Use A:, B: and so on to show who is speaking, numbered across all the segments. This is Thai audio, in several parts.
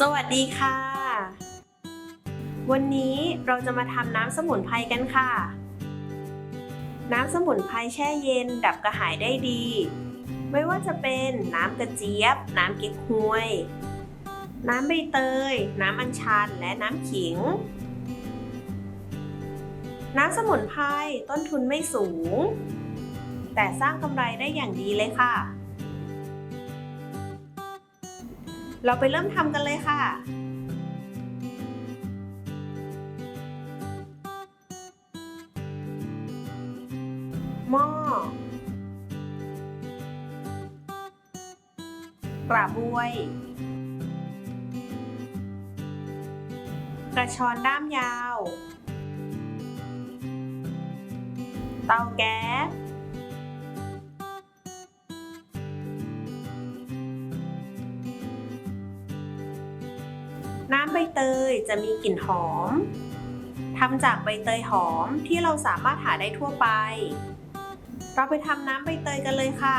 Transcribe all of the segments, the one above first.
A: สวัสดีค่ะ วันนี้เราจะมาทำน้ำสมุนไพรกันค่ะ น้ำสมุนไพรแช่เย็นดับกระหายได้ดี ไม่ว่าจะเป็นน้ำกระเจี๊ยบ น้ำเก๊กฮวย น้ำใบเตย น้ำอัญชัน และน้ำขิง น้ำสมุนไพรต้นทุนไม่สูง แต่สร้างกำไรได้อย่างดีเลยค่ะ เราไปเริ่มทำกันเลยค่ะหม้อกระบวย กระชอนด้ามยาว เตาแก๊ส ใบเตยจะมีกลิ่นหอมทำจากใบเตยหอมที่เราสามารถหาได้ทั่วไป เราไปทำน้ำใบเตยกันเลยค่ะ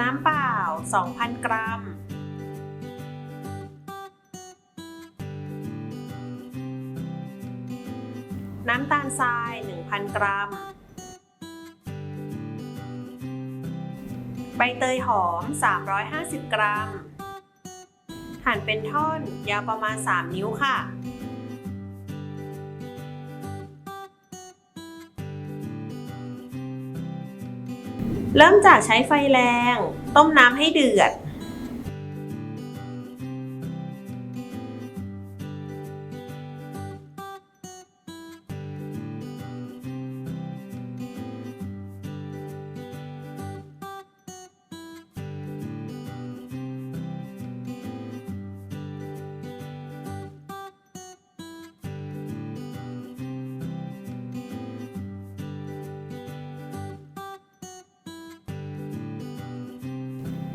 A: น้ำเปล่า 2,000 กรัม น้ำตาลทราย 1,000 กรัม ใบเตยหอม 350 กรัม หั่นเป็นท่อนยาวประมาณ 3 นิ้วค่ะ เริ่มจากใช้ไฟแรง ต้มน้ำให้เดือด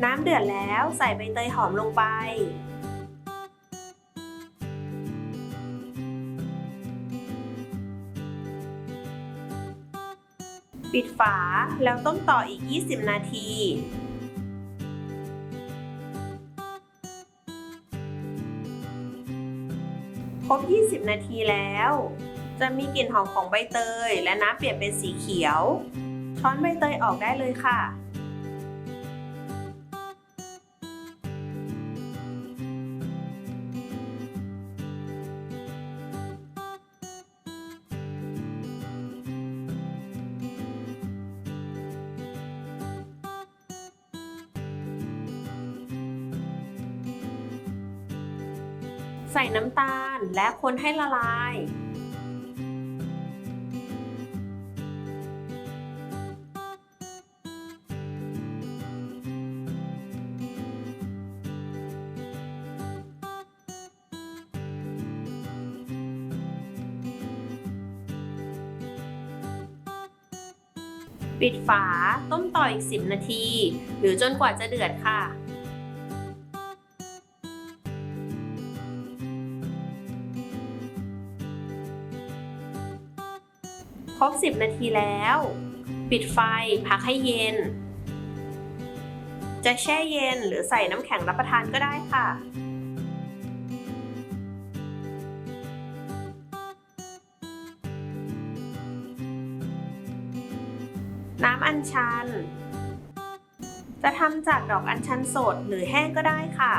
A: น้ำเดือดแล้วใส่ใบเตยหอมลงไป ปิดฝาแล้วต้มต่ออีก 20 นาทีครบ 20 นาทีแล้ว จะมีกลิ่นหอมของใบเตย และน้ำเปลี่ยนเป็นสีเขียว ช้อนใบเตยออกได้เลยค่ะ และคนให้ละลาย ปิดฝาต้มต่ออีก 10 นาที หรือจนกว่าจะเดือดค่ะ บ 10 นาทีแล้ว ปิดไฟพักให้เย็น จะแช่เย็นหรือใส่น้ำแข็งรับประทานก็ได้ค่ะน้ำอัญชัน จะทำจากดอกอัญชันสดหรือแห้งก็ได้ค่ะ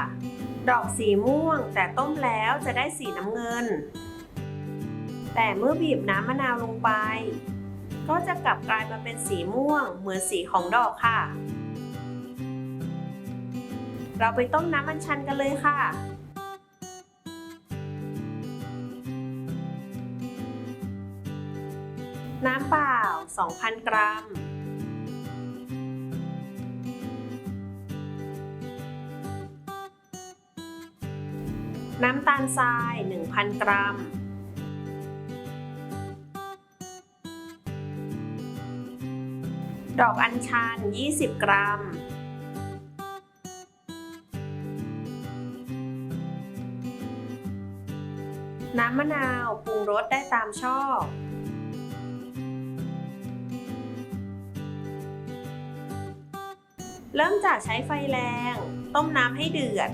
A: ดอกสีม่วงแต่ต้มแล้วจะได้สีน้ำเงิน แต่เมื่อบีบน้ำมะนาวลงไป ก็จะกลับกลายมาเป็นสีม่วง เหมือนสีของดอกค่ะ เราไปต้มน้ำอัญชันกันเลยค่ะน้ำเปล่า 2,000 กรัม น้ำตาลทราย 1,000 กรัม ดอกอัญชัน 20 กรัม น้ำมะนาวปรุงรสได้ตามชอบ เริ่มจากใช้ไฟแรง ต้มน้ำให้เดือด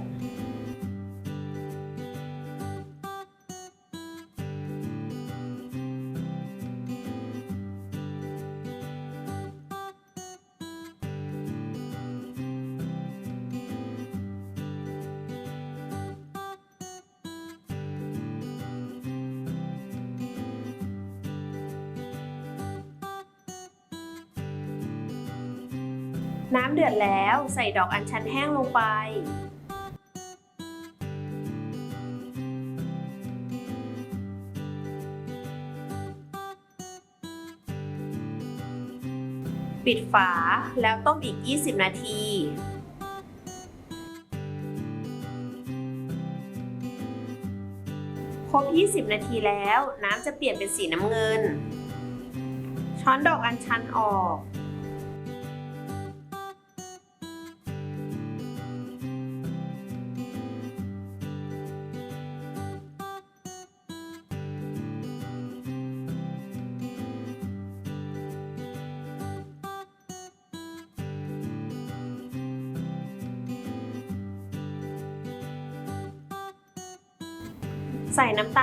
A: น้ำเดือดแล้วใส่ดอกอัญชันแห้งลงไป ปิดฝาแล้วต้มอีก 20 นาทีครบ 20 นาทีแล้วน้ำจะเปลี่ยนเป็นสีน้ำเงิน ช้อนดอกอัญชันออก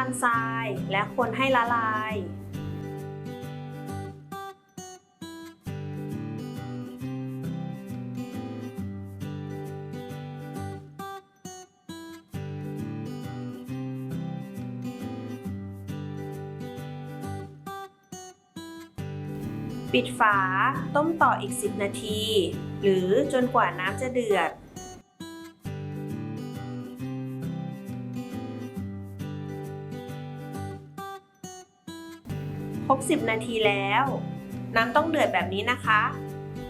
A: ส่น้ำตาลทรายและคนให้ละลาย ปิดฝาต้มต่ออีก 10 นาที หรือจนกว่าน้ำจะเดือด บ 10 นาทีแล้ว น้ำต้องเดือดแบบนี้นะคะ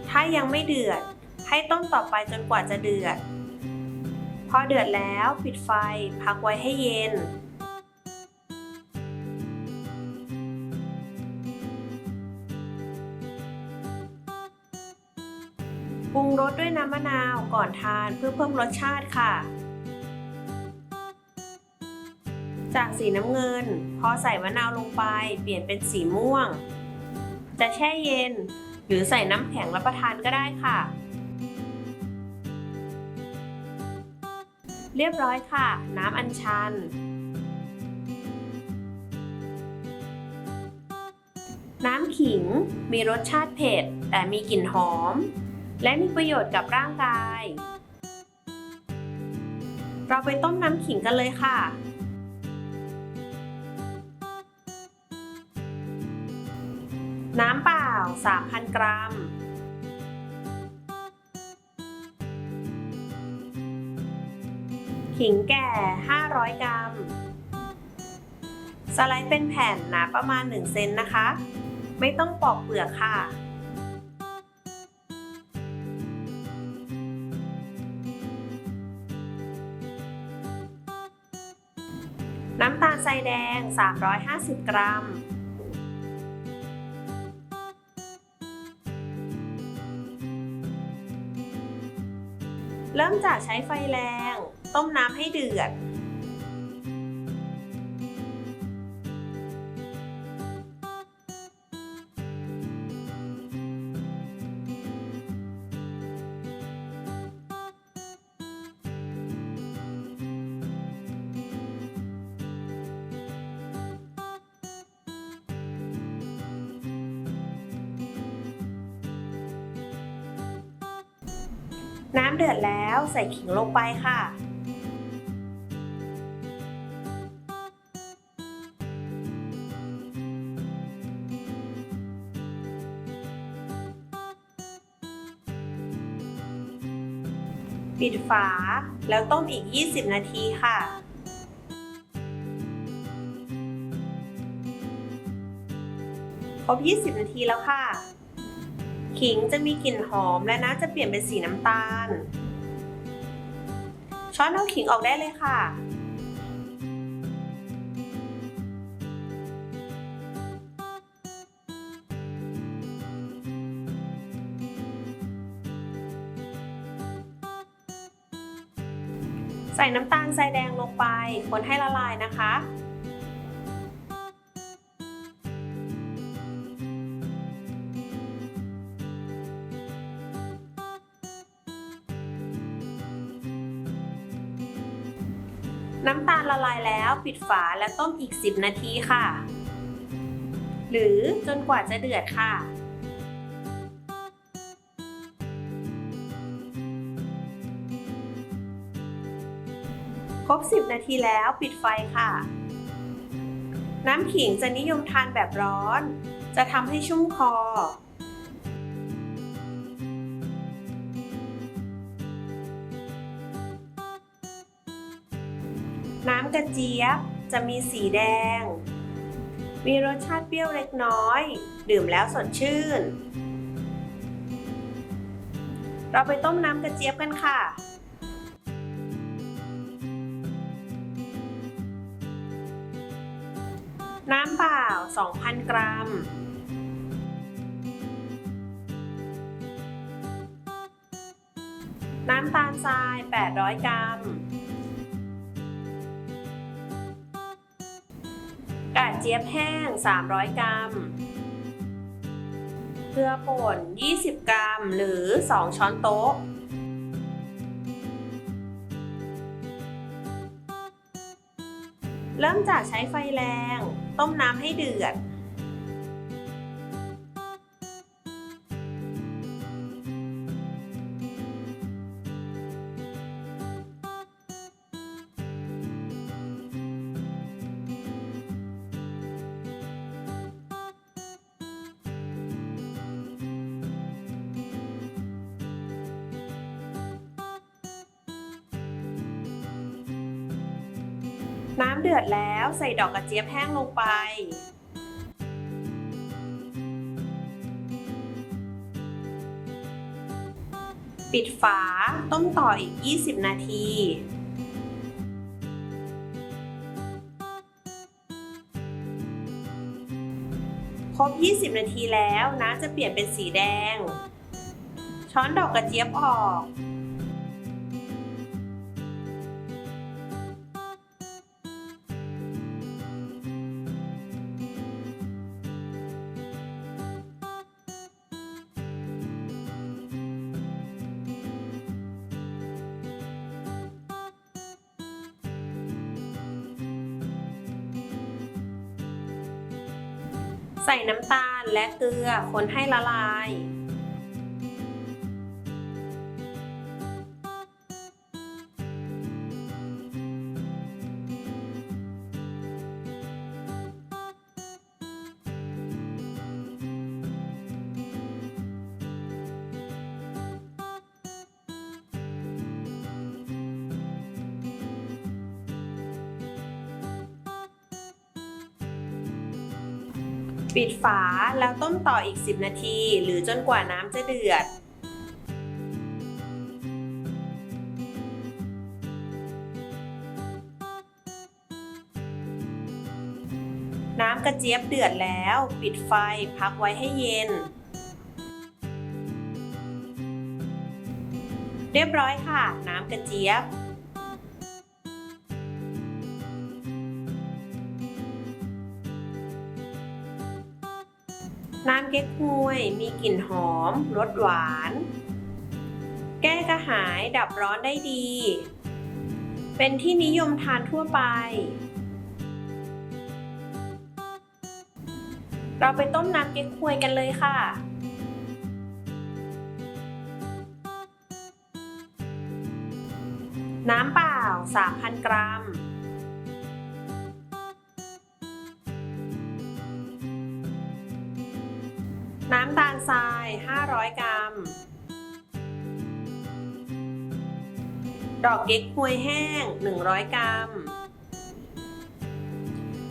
A: ถ้ายังไม่เดือด ให้ต้มต่อไปจนกว่าจะเดือด พอเดือดแล้วปิดไฟพักไว้ให้เย็น ปรุงรสด้วยน้ำมะนาวก่อนทานเพื่อเพิ่มรสชาติค่ะ จากสีน้ำเงิน พอใส่มะนาวลงไป เปลี่ยนเป็นสีม่วง จะแช่เย็น หรือใส่น้ำแข็งรับประทานก็ได้ค่ะ เรียบร้อยค่ะ น้ำอัญชัน น้ำขิงมีรสชาติเผ็ด แต่มีกลิ่นหอม และมีประโยชน์กับร่างกาย เราไปต้มน้ำขิงกันเลยค่ะ น้ำเปล่า 3,000 กรัม ขิงแก่ 500 กรัม สไลด์เป็นแผ่นหนาประมาณ 1 เซนนะคะ ไม่ต้องปอกเปลือกค่ะ น้ำตาลทรายแดง 350 กรัม เริ่มจากใช้ไฟแรง ต้มน้ำให้เดือด น้ำเดือดแล้วใส่ขิงลงไปค่ะ ปิดฝาแล้วต้มอีก 20 นาทีค่ะครบ 20 นาทีแล้วค่ะ ขิงจะมีกลิ่นหอมและน้ำจะเปลี่ยนเป็นสีน้ำตาล ช้อนเอาขิงออกได้เลยค่ะ ใส่น้ำตาลทรายแดงลงไปคนให้ละลายนะคะ ปิดฝาและต้มอีก 10 นาทีค่ะ หรือจนกว่าจะเดือดค่ะ ครบ 10 นาทีแล้วปิดไฟค่ะ น้ำขิงจะนิยมทานแบบร้อน จะทำให้ชุ่มคอำกระเจี๊ยบจะมีสีแดง มีรสชาติเปรี้ยวเล็กน้อย ดื่มแล้วสดชื่น เราไปต้มน้ำกระเจี๊ยบกันค่ะน้ำเปล่า 2,000 กรัม น้ำตาลทราย 800 กรัม จี๊ยบแห้ง 300 กรัม เกลือป่น 20 กรัม หรือ 2 ช้อนโต๊ะ เริ่มจากใช้ไฟแรง ต้มน้ำให้เดือด น้ำเดือดแล้วใส่ดอกกระเจี๊ยบแห้งลงไป ปิดฝาต้มต่ออีก 20 นาที ครบ 20 นาทีแล้วน้ำจะเปลี่ยนเป็นสีแดง ช้อนดอกกระเจี๊ยบออก น้ำตาลและเกลือคนให้ละลาย ปิดฝาแล้วต้มต่ออีก 10 นาที หรือจนกว่าน้ำจะเดือด น้ำกระเจี๊ยบเดือดแล้ว ปิดไฟพักไว้ให้เย็น เรียบร้อยค่ะ น้ำกระเจี๊ยบ น้ำเก๊กฮวย มีกลิ่นหอม รสหวาน แก้กระหายดับร้อนได้ดี เป็นที่นิยมทานทั่วไป เราไปต้มน้ำเก๊กฮวยกันเลยค่ะ น้ำเปล่า 3,000 กรัม น้ำตาลทราย 500 กรัม ดอกเก๊กฮวยแห้ง 100 กรัม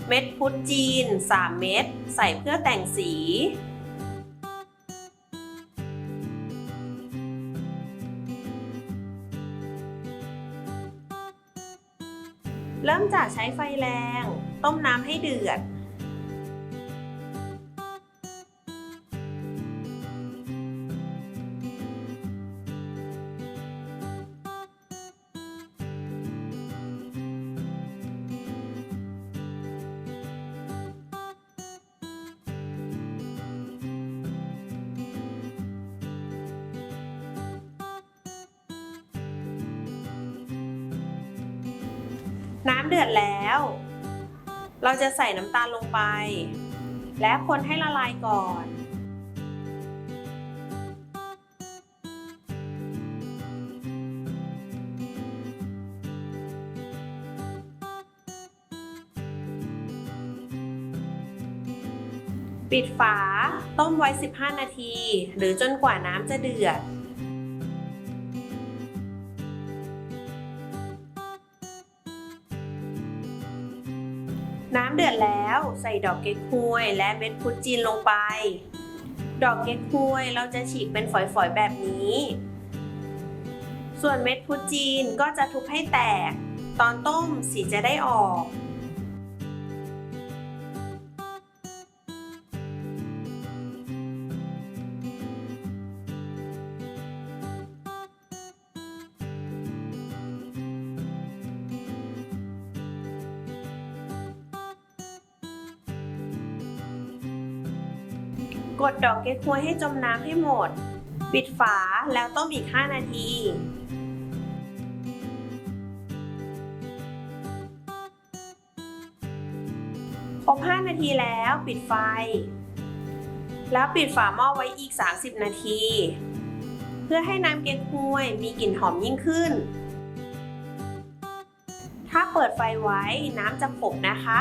A: เม็ดพุทธจีน 3 เม็ด ใส่เพื่อแต่งสี เริ่มจากใช้ไฟแรง ต้มน้ำให้เดือด น้ำเดือดแล้ว เราจะใส่น้ำตาลลงไป และคนให้ละลายก่อน ปิดฝาต้มไว้ 15 นาที หรือจนกว่าน้ำจะเดือด ใส่ดอกเก๊กฮวย และเม็ดพุดจีนลงไป ดอกเก๊กฮวยเราจะฉีกเป็นฝอยๆแบบนี้ ส่วนเม็ดพุดจีนก็จะทุบให้แตก ตอนต้มสีจะได้ออก กดดอกเก๊กฮวยให้จมน้ำให้หมด ปิดฝาแล้วต้มอีก 5 นาที ครบ 5 นาทีแล้วปิดไฟ แล้วปิดฝาหม้อไว้อีก 30 นาที เพื่อให้น้ำเก๊กฮวยมีกลิ่นหอมยิ่งขึ้น ถ้าเปิดไฟไว้น้ำจะขบนะคะ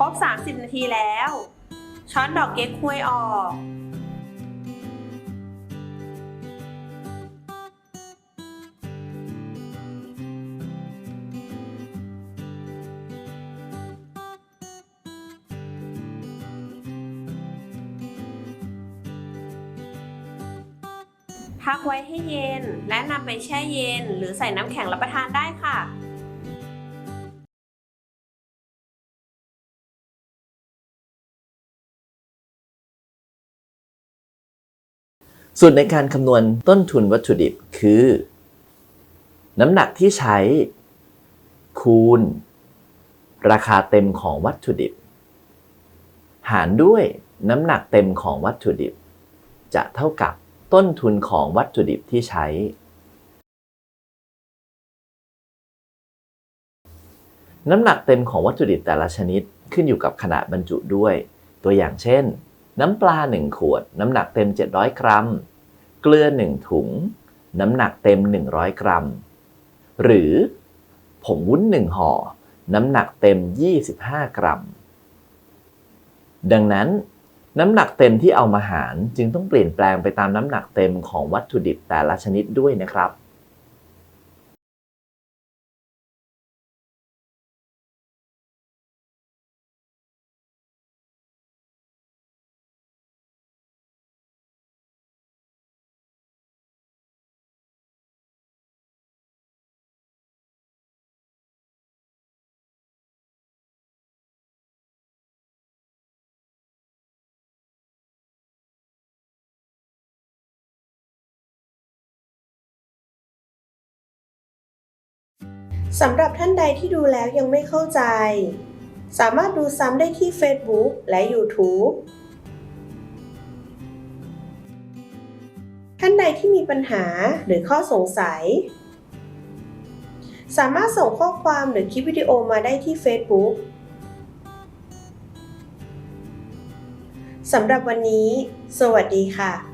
A: รบ 30 นาทีแล้ว ช้อนดอกเก๊กฮวยออก พักไว้ให้เย็นและนำไปแช่เย็น หรือใส่น้ำแข็งรับประทานได้ค่ะ
B: ส่วนในการคำนวณต้นทุนวัตถุดิบคือ น้ำหนักที่ใช้ คูณ ราคาเต็มของวัตถุดิบ หารด้วยน้ำหนักเต็มของวัตถุดิบ จะเท่ากับต้นทุนของวัตถุดิบที่ใช้ น้ำหนักเต็มของวัตถุดิบแต่ละชนิดขึ้นอยู่กับขนาดบรรจุด้วย ตัวอย่างเช่น น้ำปลา 1 ขวด น้ำหนักเต็ม 700 กรัม เกลือ 1 ถุง น้ำหนักเต็ม 100 กรัม หรือผงวุ้น 1 ห่อ น้ำหนักเต็ม 25 กรัม ดังนั้น น้ำหนักเต็มที่เอามาหารจึงต้องเปลี่ยนแปลงไปตามน้ำหนักเต็มของวัตถุดิบแต่ละชนิดด้วยนะครับ
A: สำหรับท่านใดที่ดูแล้วยังไม่เข้าใจ สามารถดูซ้ำได้ที่ Facebook และ YouTube ท่านใดที่มีปัญหาหรือข้อสงสัย สามารถส่งข้อความหรือคลิปวิดีโอมาได้ที่ Facebook สำหรับวันนี้ สวัสดีค่ะ